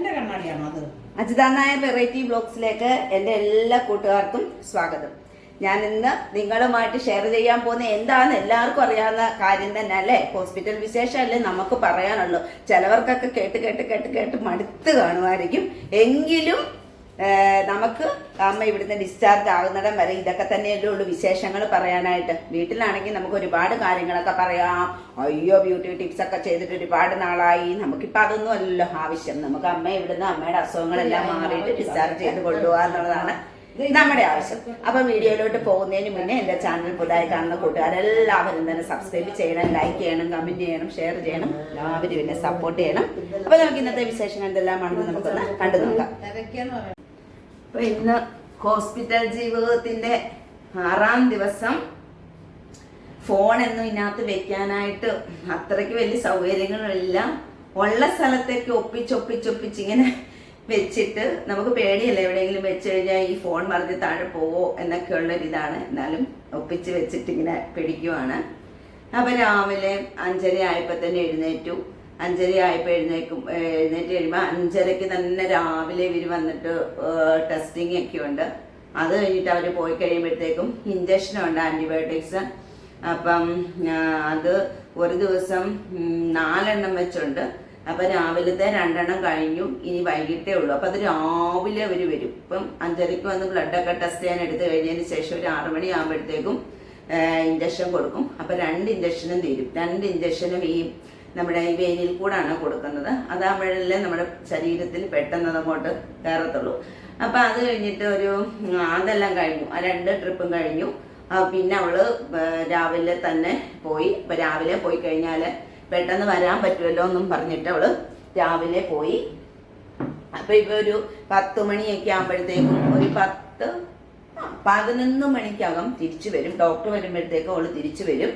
എന്റെ കണ്ണാടിയാണോ അത്? അജിതാനായ വെറൈറ്റി ബ്ലോഗ്സിലേക്ക് എന്റെ എല്ലാ കൂട്ടുകാർക്കും സ്വാഗതം. ഞാൻ ഇന്ന് നിങ്ങളുമായിട്ട് ഷെയർ ചെയ്യാൻ പോകുന്ന എന്താണെന്ന് എല്ലാവർക്കും അറിയാവുന്ന കാര്യം തന്നെ അല്ലേ? ഹോസ്പിറ്റൽ വിശേഷം വിശേഷമല്ലേ നമുക്ക് പറയാനുള്ളൂ. ചിലവർക്കൊക്കെ കേട്ട് കേട്ട് കേട്ട് കേട്ട് മടുത്ത് കാണുമായിരിക്കും. എങ്കിലും നമുക്ക് അമ്മ ഇവിടുന്ന് ഡിസ്ചാർജ് ആകുന്നിടം വരെ ഇതൊക്കെ തന്നെയല്ലേ ഉള്ളൂ വിശേഷങ്ങൾ പറയാനായിട്ട്. വീട്ടിലാണെങ്കിൽ നമുക്ക് ഒരുപാട് കാര്യങ്ങളൊക്കെ പറയാം. അയ്യോ ബ്യൂട്ടി ടിപ്സ് ഒക്കെ ചെയ്തിട്ട് ഒരുപാട് നാളായി. നമുക്കിപ്പോൾ അതൊന്നും അല്ലല്ലോ ആവശ്യം. നമുക്ക് അമ്മ ഇവിടുന്ന് അമ്മയുടെ അസുഖങ്ങളെല്ലാം മാറിയിട്ട് ഡിസ്ചാർജ് ചെയ്ത് കൊണ്ടുപോകുക എന്നുള്ളതാണ് നമ്മുടെ ആവശ്യം. അപ്പൊ വീഡിയോയിലോട്ട് പോകുന്നതിന് മുന്നേ എന്റെ ചാനൽ പുതുതായി കാണുന്ന കൂട്ടുകാരെല്ലാവരും തന്നെ സബ്സ്ക്രൈബ് ചെയ്യണം ലൈക്ക് ചെയ്യണം കമന്റ് ചെയ്യണം ഷെയർ ചെയ്യണം. എല്ലാവരും പിന്നെ സപ്പോർട്ട് ചെയ്യണം. അപ്പൊ നമുക്ക് ഇന്നത്തെ വിശേഷം എന്തെല്ലാമാണെന്ന് നമുക്കൊന്ന് കണ്ടു നോക്കാം. തിരക്കെന്ന് പറയാം അപ്പൊ ഇന്ന് ഹോസ്പിറ്റൽ ജീവിതത്തിന്റെ ആറാം ദിവസം. ഫോൺ ഫോണൊന്നും ഇതിനകത്ത് വെക്കാനായിട്ട് അത്രയ്ക്ക് വലിയ സൗകര്യങ്ങളില്ല ഉള്ള സ്ഥലത്തേക്ക് ഒപ്പിച്ചൊപ്പിച്ചൊപ്പിച്ച് ഇങ്ങനെ വെച്ചിട്ട് നമുക്ക് പേടിയല്ല എവിടെയെങ്കിലും വെച്ച് കഴിഞ്ഞാൽ ഈ ഫോൺ മറിഞ്ഞ് താഴെ പോവോ എന്നൊക്കെ ഉള്ളൊരിതാണ് എന്നാലും ഒപ്പിച്ച് വെച്ചിട്ട് ഇങ്ങനെ പിടിക്കുവാണ്. അപ്പൊ രാവിലെ അഞ്ചര ആയപ്പോൾ തന്നെ എഴുന്നേറ്റു. അഞ്ചര ആയപ്പോൾ എഴുന്നേക്കും എഴുന്നേറ്റ് കഴിയുമ്പോൾ അഞ്ചരയ്ക്ക് തന്നെ രാവിലെ ഇവർ വന്നിട്ട് ടെസ്റ്റിംഗ് ഒക്കെ ഉണ്ട് അത് കഴിഞ്ഞിട്ട് അവർ പോയി കഴിയുമ്പോഴത്തേക്കും ഇഞ്ചക്ഷനുണ്ട് ആന്റിബയോട്ടിക്സ് അപ്പം അത് ഒരു ദിവസം നാലെണ്ണം വെച്ചുണ്ട്. അപ്പം രാവിലത്തെ രണ്ടെണ്ണം കഴിഞ്ഞു ഇനി വൈകിട്ടേ ഉള്ളൂ. അപ്പം അത് രാവിലെ അവർ വരും. ഇപ്പം അഞ്ചരയ്ക്ക് വന്ന് ബ്ലഡൊക്കെ ടെസ്റ്റ് ചെയ്യാൻ എടുത്തു കഴിഞ്ഞതിന് ശേഷം ഒരു ആറ് മണി ആകുമ്പോഴത്തേക്കും ഇഞ്ചക്ഷൻ കൊടുക്കും. അപ്പം രണ്ട് ഇഞ്ചക്ഷനും തീരും. രണ്ട് ഇഞ്ചക്ഷനും ഈ നമ്മുടെ ഈ വേനിൽ കൂടാണ് കൊടുക്കുന്നത്. അതാകുമ്പോഴല്ലേ നമ്മുടെ ശരീരത്തിൽ പെട്ടെന്ന് അതങ്ങോട്ട് കയറത്തുള്ളൂ. അപ്പം അത് കഴിഞ്ഞിട്ട് ഒരു അതെല്ലാം കഴിഞ്ഞു. ആ രണ്ട് ട്രിപ്പും കഴിഞ്ഞു. പിന്നെ അവൾ രാവിലെ തന്നെ പോയി. ഇപ്പം രാവിലെ പോയി കഴിഞ്ഞാൽ പെട്ടെന്ന് വരാൻ പറ്റുമല്ലോ എന്നും പറഞ്ഞിട്ട് അവൾ രാവിലെ പോയി. അപ്പൊ ഇപ്പൊ ഒരു പത്ത് മണിയൊക്കെ ആകുമ്പോഴത്തേക്കും ഒരു പത്ത് പതിനൊന്ന് മണിക്കകം തിരിച്ചു വരും. ഡോക്ടർ വരുമ്പോഴത്തേക്കും അവൾ തിരിച്ചു വരും.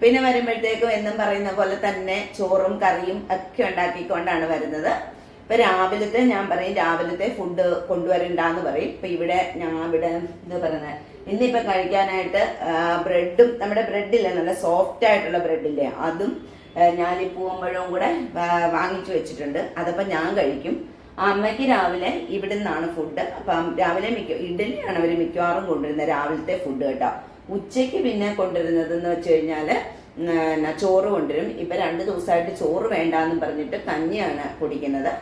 പിന്നെ വരുമ്പോഴത്തേക്കും എന്നും പറയുന്ന പോലെ തന്നെ ചോറും കറിയും ഒക്കെ ഉണ്ടാക്കിക്കൊണ്ടാണ് വരുന്നത്. ഇപ്പൊ രാവിലത്തെ ഞാൻ പറയും രാവിലത്തെ ഫുഡ് കൊണ്ടുവരണ്ടെന്ന് പറയും. ഇപ്പൊ ഇവിടെ ഞാൻ ഇവിടെ ഇത് പറയുന്നത് ഇന്നിപ്പൊ കഴിക്കാനായിട്ട് ബ്രെഡും നമ്മുടെ ബ്രെഡില്ലേ നല്ല സോഫ്റ്റ് ആയിട്ടുള്ള ബ്രെഡില്ലേ അതും ഞാൻ ഈ പൂവമ്പഴവും കൂടെ വാങ്ങിച്ചു വെച്ചിട്ടുണ്ട്. അതപ്പോ ഞാൻ കഴിക്കും. അമ്മയ്ക്ക് രാവിലെ ഇവിടെ നിന്നാണ് ഫുഡ് അപ്പം രാവിലെ മിക്ക ഇഡലിയാണ് അവർ മിക്കവാറും കൊണ്ടുവരുന്നത് രാവിലത്തെ ഫുഡ് കേട്ടോ. ഉച്ചയ്ക്ക് പിന്നെ കൊണ്ടുവരുന്നത് എന്ന് വെച്ച് കഴിഞ്ഞാൽ ചോറ് കൊണ്ടുവരും. ഇപ്പം രണ്ട് ദിവസമായിട്ട് ചോറ് വേണ്ടാന്നും പറഞ്ഞിട്ട് കഞ്ഞിയാണ് കുടിക്കുന്നത്.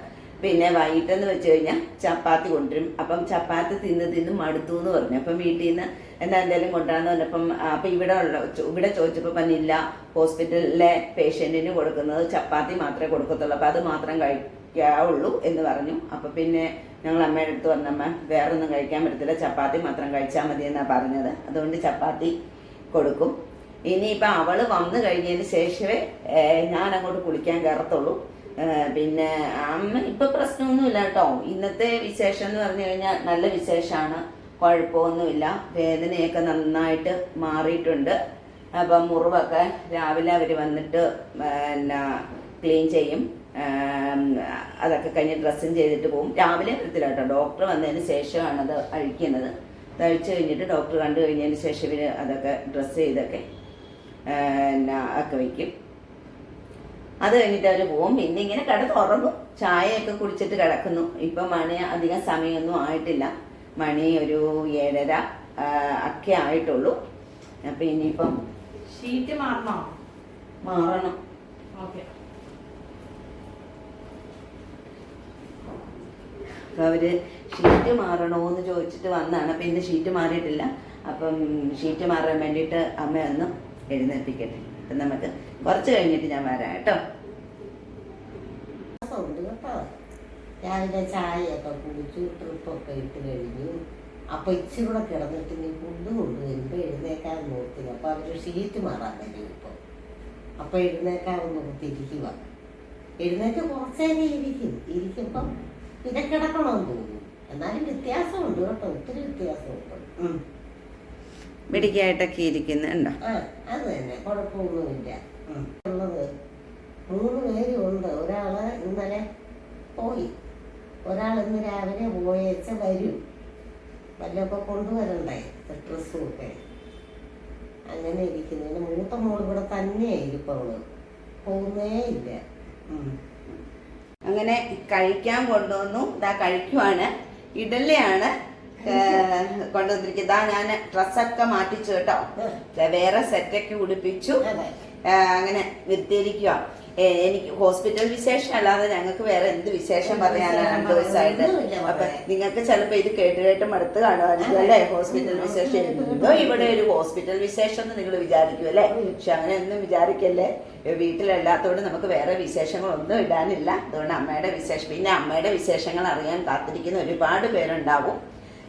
പിന്നെ വൈകിട്ടെന്ന് വെച്ച് കഴിഞ്ഞാൽ ചപ്പാത്തി കൊണ്ടുവരും. അപ്പം ചപ്പാത്തി തിന്ന് തിന്ന് മടുത്തു എന്ന് പറഞ്ഞു. അപ്പം വീട്ടിൽ നിന്ന് എന്താ എന്തെങ്കിലും കൊണ്ടുവരാന്ന് പറഞ്ഞപ്പം അപ്പം ഇവിടെ ഉള്ള ഇവിടെ ചോദിച്ചപ്പോൾ പറഞ്ഞില്ല ഹോസ്പിറ്റലിലെ പേഷ്യന്റിന് കൊടുക്കുന്നത് ചപ്പാത്തി മാത്രമേ കൊടുക്കത്തുള്ളൂ. അപ്പം അത് മാത്രം കഴിക്കാവുള്ളൂ എന്ന് പറഞ്ഞു. അപ്പം പിന്നെ ഞങ്ങൾ അമ്മയുടെ അടുത്ത് വന്നമ്മ വേറെ ഒന്നും കഴിക്കാൻ പറ്റത്തില്ല ചപ്പാത്തി മാത്രം കഴിച്ചാൽ മതി എന്നാണ് പറഞ്ഞത്. അതുകൊണ്ട് ചപ്പാത്തി കൊടുക്കും. ഇനിയിപ്പോൾ അവൾ വന്നു കഴിഞ്ഞതിന് ശേഷമേ ഞാൻ അങ്ങോട്ട് കുളിക്കാൻ കയറത്തുള്ളൂ. പിന്നെ അമ്മ ഇപ്പം പ്രശ്നമൊന്നുമില്ല കേട്ടോ. ഇന്നത്തെ വിശേഷം എന്ന് പറഞ്ഞു കഴിഞ്ഞാൽ നല്ല വിശേഷമാണ്. കുഴപ്പമൊന്നുമില്ല. വേദനയൊക്കെ നന്നായിട്ട് മാറിയിട്ടുണ്ട്. അപ്പം മുറിവൊക്കെ രാവിലെ അവർ വന്നിട്ട് പിന്നെ ക്ലീൻ ചെയ്യും. അതൊക്കെ കഴിഞ്ഞ് ഡ്രസ്സും ചെയ്തിട്ട് പോകും രാവിലെ വരത്തില്ല കേട്ടോ ഡോക്ടർ വന്നതിന് ശേഷമാണ് അത് അഴിക്കുന്നത്. അത് അഴിച്ചു കഴിഞ്ഞിട്ട് ഡോക്ടർ കണ്ടു കഴിഞ്ഞതിന് ശേഷം ഇവർ അതൊക്കെ ഡ്രസ്സ് ചെയ്തൊക്കെ എന്നാ ഒക്കെ വയ്ക്കും അത് കഴിഞ്ഞിട്ട് അവർ പോകും പിന്നെ ഇങ്ങനെ കിടന്ന് ഉറങ്ങും. ചായയൊക്കെ കുടിച്ചിട്ട് കിടക്കുന്നു. ഇപ്പം മണി അധികം സമയമൊന്നും ആയിട്ടില്ല. മണി ഒരു ഏഴര ഒക്കെ ആയിട്ടുള്ളൂ. അപ്പം ഇനിയിപ്പം ഷീറ്റ് മാറണോ? മാറണം. ഓക്കെ. അപ്പോൾ അവർ ഷീറ്റ് മാറണോ എന്ന് ചോദിച്ചിട്ട് വന്നാണ്. അപ്പം ഇന്ന് ഷീറ്റ് മാറിയിട്ടില്ല. അപ്പം ഷീറ്റ് മാറാൻ വേണ്ടിയിട്ട് അമ്മ ഒന്ന് എഴുന്നേൽപ്പിക്കട്ടെ. അപ്പം നമുക്ക് കുറച്ച് കഴിഞ്ഞിട്ട് ഞാൻ വരാം കേട്ടോ. രാവിലെ ചായയൊക്കെ കുടിച്ചു ട്രിപ്പൊക്കെ ഇട്ട് കഴിഞ്ഞു. അപ്പൊ ഇച്ചിരി കൂടെ കിടന്നിട്ട് നീ ഫുഡ് കൊണ്ടുവരുമ്പോ എഴുന്നേക്കാൻ നോക്കില്ല അപ്പൊ അവർ ഷീറ്റ് മാറാൻ ഇപ്പൊ. അപ്പൊ എഴുന്നേക്കാൻ നോക്കിയിരിക്കുക എഴുന്നേറ്റ് കുറച്ചേരം ഇരിക്കും. ഇരിക്കുമ്പം പിന്നെ കിടക്കണമെന്ന് തോന്നുന്നു എന്നാലും വ്യത്യാസമുണ്ട് കേട്ടോ ഒത്തിരി വ്യത്യാസമുണ്ട്. മെഡിക്കായിട്ടൊക്കെ ഇരിക്കുന്നുണ്ടോ ആ അത് തന്നെ കുഴപ്പമൊന്നുമില്ല. ഉള്ളത് മൂന്ന് പേരും ഉണ്ട്. ഒരാൾ ഇന്നലെ പോയി. ഒരാൾ ഇന്ന് രാവിലെ പോയേച്ച വരും. വല്ലതൊക്കെ കൊണ്ടുവരണ്ടേ ഡ്രസ്സും ഒക്കെ അങ്ങനെ ഇരിക്കുന്നു. പിന്നെ മൂത്ത മോൾ ഇവിടെ തന്നെയായിരിക്കും അവൾ പോകുന്നേ ഇല്ല. ഉം. അങ്ങനെ കഴിക്കാൻ കൊണ്ടുവന്നു. ഇതാ കഴിക്കുവാണ്. ഇഡലിയാണ് കൊണ്ടുവന്നിരിക്കുന്നത്. ഇതാ ഞാൻ ഡ്രസ്സൊക്കെ മാറ്റിച്ചു കേട്ടോ. വേറെ സെറ്റൊക്കെ ഉടുപ്പിച്ചു. അങ്ങനെ നിർത്തിയിരിക്കുക എനിക്ക് ഹോസ്പിറ്റൽ വിശേഷം അല്ലാതെ ഞങ്ങൾക്ക് വേറെ എന്ത് വിശേഷം പറയാനാണ് രണ്ടു ദിവസമായിട്ട്? അപ്പൊ നിങ്ങൾക്ക് ചിലപ്പോ ഇത് കേട്ട് കേട്ട് മടുത്ത് കാണുമായിരിക്കും അല്ലേ? ഹോസ്പിറ്റൽ വിശേഷം എന്തോ ഇവിടെ ഒരു ഹോസ്പിറ്റൽ വിശേഷം എന്ന് നിങ്ങൾ വിചാരിക്കും അല്ലേ? പക്ഷെ അങ്ങനെ ഒന്നും വിചാരിക്കല്ലേ? വീട്ടിലല്ലാത്തതുകൊണ്ട് നമുക്ക് വേറെ വിശേഷങ്ങളൊന്നും ഇടാനില്ല. അതുകൊണ്ട് അമ്മയുടെ വിശേഷം പിന്നെ അമ്മയുടെ വിശേഷങ്ങൾ അറിയാൻ കാത്തിരിക്കുന്ന ഒരുപാട് പേരുണ്ടാവും.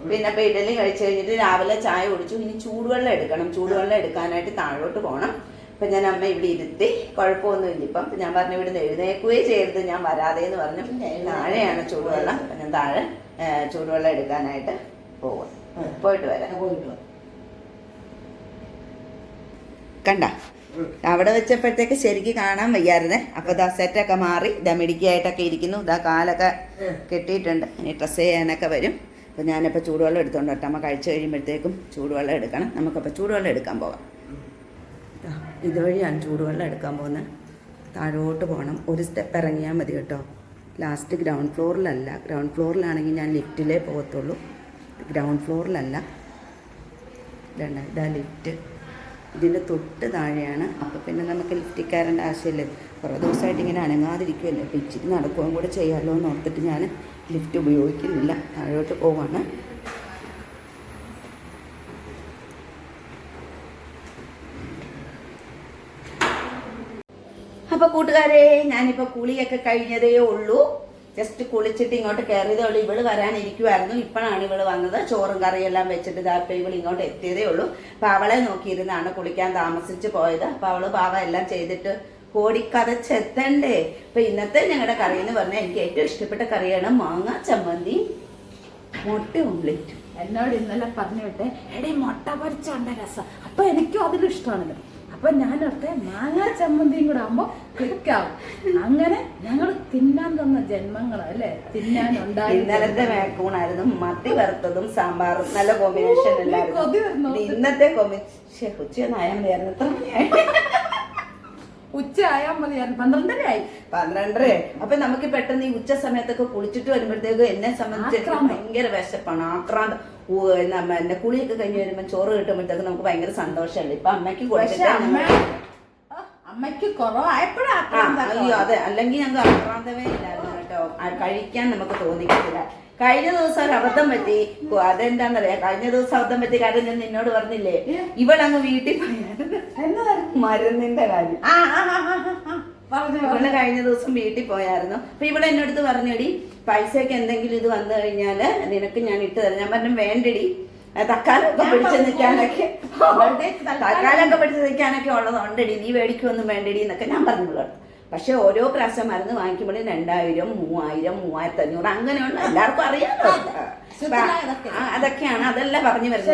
പിന്നെ ഇപ്പൊ ഇഡലി കഴിച്ചു കഴിഞ്ഞിട്ട് രാവിലെ ചായ കുടിച്ചു ഇനി ചൂടുവെള്ളം എടുക്കണം. ചൂടുവെള്ളം എടുക്കാനായിട്ട് താഴോട്ട് പോകണം അപ്പൊ ഞാൻ അമ്മ ഇവിടെ ഇരുത്തി കുഴപ്പമൊന്നുമില്ല ഇപ്പം ഞാൻ പറഞ്ഞു ഇവിടുന്ന് എഴുന്നേക്കുകയേ ചെയ്യരുത് ഞാൻ വരാതെ എന്ന് പറഞ്ഞു. താഴെയാണ് ചൂടുവെള്ളം. അപ്പം ഞാൻ താഴെ ചൂടുവെള്ളം എടുക്കാനായിട്ട് പോകും പോയിട്ട് വരാം. പോയിട്ട്. കണ്ട? അവിടെ വെച്ചപ്പോഴത്തേക്ക് ശരിക്ക് കാണാൻ വയ്യായിരുന്നേ. അപ്പൊ ദാ സെറ്റൊക്കെ മാറി ഇതാ മിടിക്കായിട്ടൊക്കെ ഇരിക്കുന്നു. ഇതാ കാലൊക്കെ കെട്ടിയിട്ടുണ്ട്. ഇനി ഡ്രസ്സ് ചെയ്യാനൊക്കെ വരും. അപ്പൊ ഞാനിപ്പോൾ ചൂടുവെള്ളം എടുത്തോണ്ട് കേട്ടോ അമ്മ കഴിച്ചു കഴിയുമ്പോഴത്തേക്കും ചൂടുവെള്ളം എടുക്കണം. നമുക്കപ്പോൾ ചൂടുവെള്ളം എടുക്കാൻ പോകാം ഇതുവഴിയാണ് ചൂടുവെള്ളം എടുക്കാൻ പോകുന്നത് താഴോട്ട് പോകണം. ഒരു സ്റ്റെപ്പ് ഇറങ്ങിയാൽ മതി കേട്ടോ. ലാസ്റ്റ് ഗ്രൗണ്ട് ഫ്ലോറിലല്ല ഗ്രൗണ്ട് ഫ്ലോറിലാണെങ്കിൽ ഞാൻ ലിഫ്റ്റിലേ പോകത്തുള്ളൂ. ഗ്രൗണ്ട് ഫ്ലോറിലല്ല ഇതാണ് ഇതാ ലിഫ്റ്റ്. ഇതിന്റെ തൊട്ട് താഴെയാണ്. അപ്പോൾ പിന്നെ നമുക്ക് ലിഫ്റ്റിൽ കയറേണ്ട ആവശ്യമില്ല കുറേ ദിവസമായിട്ട് ഇങ്ങനെ അനങ്ങാതിരിക്കുമല്ലോ അപ്പോൾ ഇച്ചിരി നടക്കുകയും കൂടെ ചെയ്യാമല്ലോ എന്ന് ഓർത്തിട്ട് ഞാൻ ലിഫ്റ്റ് ഉപയോഗിക്കുന്നില്ല. താഴോട്ട് പോവാണ് അപ്പോൾ കൂട്ടുകാരെ ഞാനിപ്പോൾ കുളിയൊക്കെ കഴിഞ്ഞതേ ഉള്ളൂ. ജസ്റ്റ് കുളിച്ചിട്ട് ഇങ്ങോട്ട് കയറിയതേ ഉള്ളൂ. ഇവൾ വരാനിരിക്കുമായിരുന്നു ഇപ്പോഴാണ് ഇവൾ വന്നത്. ചോറും കറിയെല്ലാം വെച്ചിട്ട് ഇതാപ്പം ഇവൾ ഇങ്ങോട്ട് എത്തിയതേ ഉള്ളൂ. അപ്പോൾ അവളെ നോക്കിയിരുന്നാണ് കുളിക്കാൻ താമസിച്ച് പോയത്. അപ്പോൾ അവൾ പാവം എല്ലാം ചെയ്തിട്ട് ഓടിക്കതച്ചെത്തണ്ടേ. അപ്പൊ ഇന്നത്തെ ഞങ്ങളുടെ കറി എന്ന് പറഞ്ഞാൽ എനിക്ക് ഏറ്റവും ഇഷ്ടപ്പെട്ട കറിയാണ് മാങ്ങ ചമ്മന്തി. മുട്ട ഓംലെറ്റ്. എന്നോട് ഇന്നലെ പറഞ്ഞു വിട്ടെ എടേ മുട്ട പൊരിച്ചുണ്ട രസം. അപ്പൊ എനിക്കും അതിലും ഇഷ്ടമാണല്ലോ. അപ്പൊ ഞാനൊക്കെ മാങ്ങ ചമ്മന്തിയും കൂടെ ആകുമ്പോ ക്ലിക്കാവും അങ്ങനെ ഞങ്ങൾ തിന്നാൻ തന്ന ജന്മങ്ങളാ അല്ലേ? തിന്നാൻ ഉണ്ടായി ഇന്നലത്തെ മേക്കൂണായിരുന്നു. മത്തി വറുത്തതും സാമ്പാറും. നല്ല കോമ്പിനേഷൻ ഇന്നത്തെ കോമ്പിനേഷൻ ഉച്ചയൊന്നായാൽ മതിയായിരുന്നു. എത്ര ഉച്ച ആയാൽ മതിയായിരുന്നു. പന്ത്രണ്ടരയായി. പന്ത്രണ്ടര അപ്പൊ നമുക്ക് പെട്ടെന്ന് ഈ ഉച്ച സമയത്തൊക്കെ കുളിച്ചിട്ട് വരുമ്പോഴത്തേക്ക് എന്നെ സംബന്ധിച്ച് ഭയങ്കര വിശപ്പാണ്. ആക്രാന്തം. എന്നെ കുളിയൊക്കെ കഴിഞ്ഞ് വരുമ്പോൾ ചോറ് കിട്ടുമ്പോഴത്തേക്ക് നമുക്ക് ഭയങ്കര സന്തോഷമല്ലേ? ഇപ്പൊ അമ്മയ്ക്ക് അമ്മയ്ക്ക് അയ്യോ അതെ. അല്ലെങ്കിൽ ഞങ്ങൾക്ക് ആക്രാന്തമേ ഇല്ലായിരുന്നു കേട്ടോ. കഴിക്കാൻ നമുക്ക് തോന്നിക്കത്തില്ല. കഴിഞ്ഞ ദിവസം ഒരു അബദ്ധം പറ്റി. അതെന്താന്നറിയാ? കഴിഞ്ഞ ദിവസം അബദ്ധം പറ്റി. കാര്യം ഞാൻ നിന്നോട് പറഞ്ഞില്ലേ? ഇവളങ്ങ് വീട്ടിൽ പോയായിരുന്നു മരുന്നിന്റെ കാര്യം. ഇവൾ കഴിഞ്ഞ ദിവസം വീട്ടിൽ പോയായിരുന്നു. അപ്പൊ ഇവിടെ എന്നോട് പറഞ്ഞടി പൈസയൊക്കെ എന്തെങ്കിലും ഇത് വന്നു കഴിഞ്ഞാൽ നിനക്ക് ഞാൻ ഇട്ട് തരാം. ഞാൻ പറഞ്ഞു വേണ്ടടി. തക്കാലൊക്കെ പിടിച്ചു നിൽക്കാനൊക്കെ. തക്കാലൊക്കെ പിടിച്ചു നിൽക്കാനൊക്കെ ഉള്ളതുണ്ടടി നീ മേടിക്കൊന്നും വേണ്ടടി എന്നൊക്കെ ഞാൻ പറഞ്ഞു. പക്ഷെ ഓരോ പ്രാവശ്യം മരുന്ന് വാങ്ങിക്കുമ്പോഴും രണ്ടായിരം മൂവായിരം മൂവായിരത്തി അഞ്ഞൂറ് അങ്ങനെയുള്ള എല്ലാവർക്കും അറിയാലോ. അതൊക്കെയാണ്. അതല്ല പറഞ്ഞു വരുന്നത്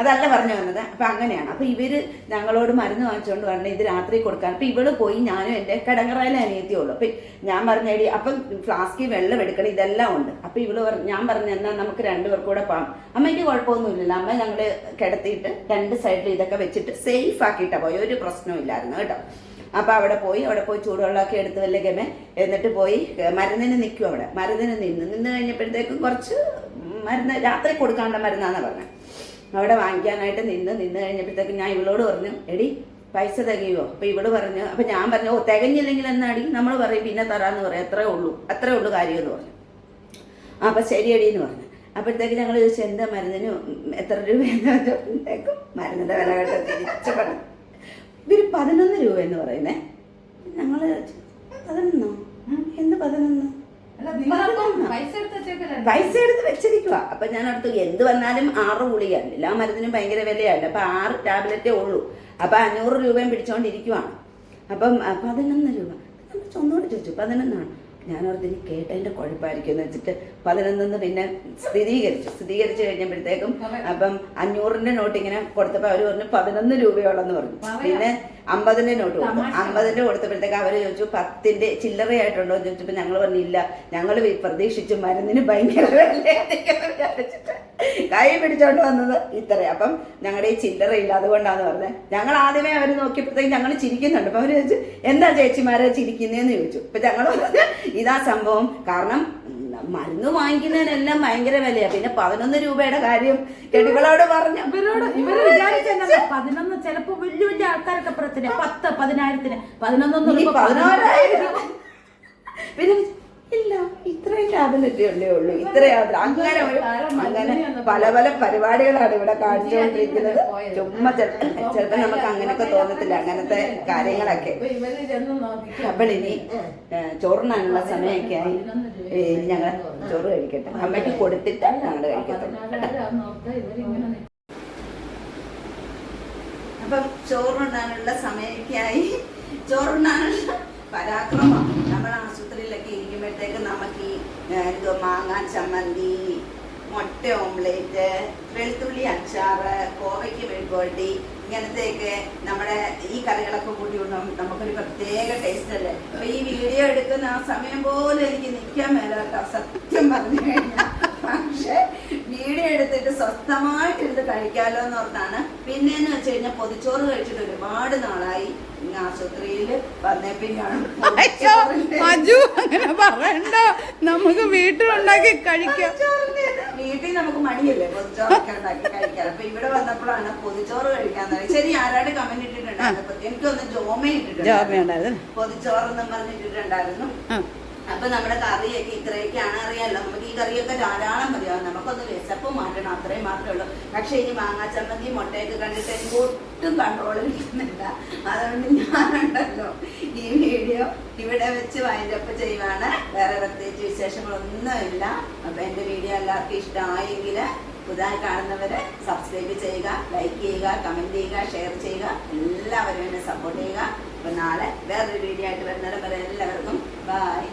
അതല്ല പറഞ്ഞു വന്നത് അപ്പൊ അങ്ങനെയാണ്. അപ്പൊ ഇവർ ഞങ്ങളോട് മരുന്ന് വാങ്ങിച്ചുകൊണ്ട് പറഞ്ഞു ഇത് രാത്രി കൊടുക്കാൻ. അപ്പൊ ഇവൾ പോയി ഞാനും എന്റെ കിടങ്ങറയിലെ അനിയത്തിയുള്ളൂ അപ്പൊ ഞാൻ പറഞ്ഞേടി അപ്പൊ ഫ്ലാസ്കിൽ വെള്ളം എടുക്കണം ഇതെല്ലാം ഉണ്ട്. അപ്പൊ ഇവൾ പറഞ്ഞു ഞാൻ പറഞ്ഞു എന്നാ നമുക്ക് രണ്ടുപേർക്കും കൂടെ പോകാം അമ്മയ്ക്ക് കുഴപ്പമൊന്നുമില്ലല്ലോ. അമ്മ ഞങ്ങൾ കിടത്തിയിട്ട് രണ്ട് സൈഡിൽ ഇതൊക്കെ വെച്ചിട്ട് സേഫ് ആക്കിയിട്ടാ പോയി. ഒരു പ്രശ്നവും ഇല്ലായിരുന്നു കേട്ടോ. അപ്പൊ അവിടെ പോയി അവിടെ പോയി ചൂടുവെള്ളമൊക്കെ എടുത്ത് വല്ല ഗമ എന്നിട്ട് പോയി മരുന്നിന് നിൽക്കും അവിടെ. മരുന്നിന് നിന്ന് നിന്ന് കഴിഞ്ഞപ്പോഴത്തേക്കും കുറച്ച് മരുന്ന് രാത്രി കൊടുക്കാനുള്ള മരുന്നാന്ന് പറഞ്ഞത് അവിടെ വാങ്ങിക്കാനായിട്ട് നിന്ന് നിന്ന് കഴിഞ്ഞപ്പോഴത്തേക്കും ഞാൻ ഇവളോട് പറഞ്ഞു എടി പൈസ തികയുമോ അപ്പൊ ഇവൾ പറഞ്ഞു അപ്പൊ ഞാൻ പറഞ്ഞു ഓ തികഞ്ഞില്ലെങ്കിൽ എന്നാടി? നമ്മൾ പറയും പിന്നെ തരാന്ന് പറയാം അത്രേ ഉള്ളൂ അത്രേ ഉള്ളൂ കാര്യം എന്ന് പറഞ്ഞു. അപ്പം ശരിയടി എന്ന് പറഞ്ഞു. അപ്പോഴത്തേക്ക് ഞങ്ങൾ ചോദിച്ചു എന്താ മരുന്നിന്? എത്ര രൂപയെന്ന് ചോദിച്ചപ്പോഴത്തേക്കും മരുന്നിന്റെ വില കേട്ടോ തിരിച്ചു പറഞ്ഞു. ഇവർ പതിനൊന്ന് രൂപ എന്ന് പറയുന്നേ. ഞങ്ങൾ പതിനൊന്നോ? എന്ത് പതിനൊന്ന്? പൈസ എടുത്ത് വെച്ചിരിക്കുക അപ്പൊ ഞാൻ അടുത്ത് എന്ത് വന്നാലും ആറ് ഗുളികയാണ് എല്ലാ മരുന്നിനും ഭയങ്കര വിലയല്ല അപ്പൊ ആറ് ടാബ്ലറ്റേ ഉള്ളൂ. അപ്പൊ അഞ്ഞൂറ് രൂപയും പിടിച്ചോണ്ടിരിക്കുവാണ്. അപ്പം പതിനൊന്ന് രൂപ. നമ്മൾ ഒന്നുകൂടെ ചോദിച്ചു പതിനൊന്നാണ്. ഞാൻ ഓർത്തിന് കേട്ടതിന്റെ കുഴപ്പമായിരിക്കും എന്ന് വെച്ചിട്ട് പതിനൊന്നെന്ന് പിന്നെ സ്ഥിരീകരിച്ചു. സ്ഥിരീകരിച്ചു കഴിഞ്ഞപ്പോഴത്തേക്കും അപ്പം അഞ്ഞൂറിന്റെ നോട്ട് ഇങ്ങനെ കൊടുത്തപ്പോ അവർ പറഞ്ഞു പതിനൊന്ന് രൂപയോളെന്ന് പറഞ്ഞു. പിന്നെ അമ്പതിന്റെ നോട്ട് കൊടുത്തു. അമ്പതിന്റെ കൊടുത്തപ്പോഴത്തേക്ക് അവർ ചോദിച്ചു പത്തിന്റെ ചില്ലറയായിട്ടുണ്ടോ എന്ന് ചോദിച്ചപ്പോ ഞങ്ങൾ പറഞ്ഞില്ല. ഞങ്ങൾ പ്രതീക്ഷിച്ചു മരുന്നിന് ഭയങ്കര വിലയായിരിക്കുമെന്ന് വിചാരിച്ചിട്ട് കൈ പിടിച്ചോണ്ട് വന്നത് ഇത്ര അപ്പം ഞങ്ങളുടെ ഈ ചില്ലറ ഇല്ല അതുകൊണ്ടാന്ന് പറഞ്ഞത് ഞങ്ങൾ ആദ്യമേ അവർ നോക്കിയപ്പോഴത്തേക്ക് ഞങ്ങൾ ചിരിക്കുന്നുണ്ട്. അപ്പൊ അവർ ചോദിച്ചു എന്താ ചേച്ചിമാരെ ചിരിക്കുന്നേന്ന് ചോദിച്ചു. ഇപ്പൊ ഞങ്ങൾ പറഞ്ഞു ഇതാ സംഭവം. കാരണം മരുന്ന് വാങ്ങിക്കുന്നതിനെല്ലാം ഭയങ്കര വിലയാ. പിന്നെ പതിനൊന്ന് രൂപയുടെ കാര്യം കെടികളോട് പറഞ്ഞു. ഇവരോട് ഇവർ വിചാരിച്ചെന്താ പതിനൊന്ന് ചിലപ്പോ വലിയ വലിയ ആൾക്കാരൊക്കെ പ്രശ്നം പത്ത് പതിനായിരത്തിന്. പതിനൊന്നൊന്നും പതിനോരായിരം പിന്നെ ഇല്ല ഇത്രയും ടാബ്ലറ്റ് ഉള്ളേ ഉള്ളൂ. ഇത്രയും അങ്ങനെ ഒരു അങ്ങനെ പല പല പരിപാടികളാണ് ഇവിടെ കാണിച്ചുകൊണ്ടിരിക്കുന്നത്. ചുമ്മാ ചിലപ്പോൾ നമുക്ക് അങ്ങനെയൊക്കെ തോന്നത്തില്ല. അങ്ങനത്തെ കാര്യങ്ങളൊക്കെ. അപ്പോൾ ഇനി ചോറിനാനുള്ള സമയമൊക്കെ ആയി. ഞങ്ങൾ ചോറ് കഴിക്കട്ടെ. അമ്മയ്ക്ക് കൊടുത്തിട്ട് ഞങ്ങൾ ഇവരിങ്ങനെ അപ്പം ചോറുണ്ണാനുള്ള സമയമൊക്കെ ആയി. ചോറുണ്ണാനുള്ള പരാക്രമം. നമ്മൾ ആശുപത്രിയിലൊക്കെ ഇരിക്കുമ്പോഴത്തേക്ക് നമുക്ക് ഈ എന്തോ മാങ്ങ ചമ്മന്തി മുട്ട ഓംലേറ്റ് വെളുത്തുള്ളി അച്ചാറ് കോവയ്ക്ക് മെഴുകുവരട്ടി ഇങ്ങനത്തെയൊക്കെ നമ്മുടെ ഈ കറികളൊക്കെ കൂടി നമുക്കൊരു പ്രത്യേക ടേസ്റ്റ് അല്ലേ? അപ്പൊ ഈ വീഡിയോ എടുക്കുന്ന ആ സമയം പോലും എനിക്ക് നിൽക്കാൻ മേല സത്യം പറഞ്ഞു കഴിഞ്ഞാൽ. പക്ഷെ വീഡിയോ എടുത്തിട്ട് സ്വസ്ഥമായിട്ടിരുന്ന് കഴിക്കാലോ എന്ന് ഓർത്താണ്. പിന്നെന്ന് വെച്ച് കഴിഞ്ഞാൽ പൊതിച്ചോറ് കഴിച്ചിട്ട് ഒരുപാട് നാളായി. ആശുപത്രിയിൽ വന്നേ അങ്ങനെ പറയണ്ട. നമുക്ക് വീട്ടിലുണ്ടാക്കി കഴിക്കാം. വീട്ടിൽ നമുക്ക് മടിയല്ലേ പൊതിച്ചോറൊക്കെ ഉണ്ടാക്കി കഴിക്കാൻ? അപ്പൊ ഇവിടെ വന്നപ്പോഴാണ് പൊതിച്ചോറ് കഴിക്കാൻ ശരി ആരാട് കമന്റ് ഇട്ടിട്ടുണ്ടായിരുന്നു. എനിക്കൊന്ന് ജോമ ഇട്ടിട്ടുണ്ടായിരുന്നു. പൊതിച്ചോറെന്നും പറഞ്ഞിട്ടിട്ടുണ്ടായിരുന്നു. അപ്പൊ നമ്മുടെ കറിയൊക്കെ ഇത്രയൊക്കെയാണ് അറിയാലോ. നമുക്ക് ഈ കറിയൊക്കെ ധാരാളം മതിയാവും നമുക്കൊന്ന് വിശപ്പ് മാറ്റണം. അത്രയും മാത്രമേ ഉള്ളൂ. പക്ഷെ ഇനി മാങ്ങാ ചമ്മന്തി മുട്ടയൊക്കെ കണ്ടിട്ട് എനിക്ക് ഒട്ടും കൺട്രോൾ കിട്ടുന്നില്ല അതുകൊണ്ട് ഞാനുണ്ടല്ലോ. ഈ വീഡിയോ ഇവിടെ വെച്ച് വൈൻഡപ്പ് ചെയ്യുവാണ്. വേറെ പ്രത്യേകിച്ച് വിശേഷങ്ങളൊന്നുമില്ല. അപ്പൊ എന്റെ വീഡിയോ എല്ലാവർക്കും ഇഷ്ടമായെങ്കിൽ പുതുതായി കാണുന്നവരെ സബ്സ്ക്രൈബ് ചെയ്യുക ലൈക്ക് ചെയ്യുക കമന്റ് ചെയ്യുക ഷെയർ ചെയ്യുക. എല്ലാവരും എന്നെ സപ്പോർട്ട് ചെയ്യുക. അപ്പൊ നാളെ വേറൊരു വീഡിയോ ആയിട്ട് വരുന്നവരെ എല്ലാവർക്കും ബൈ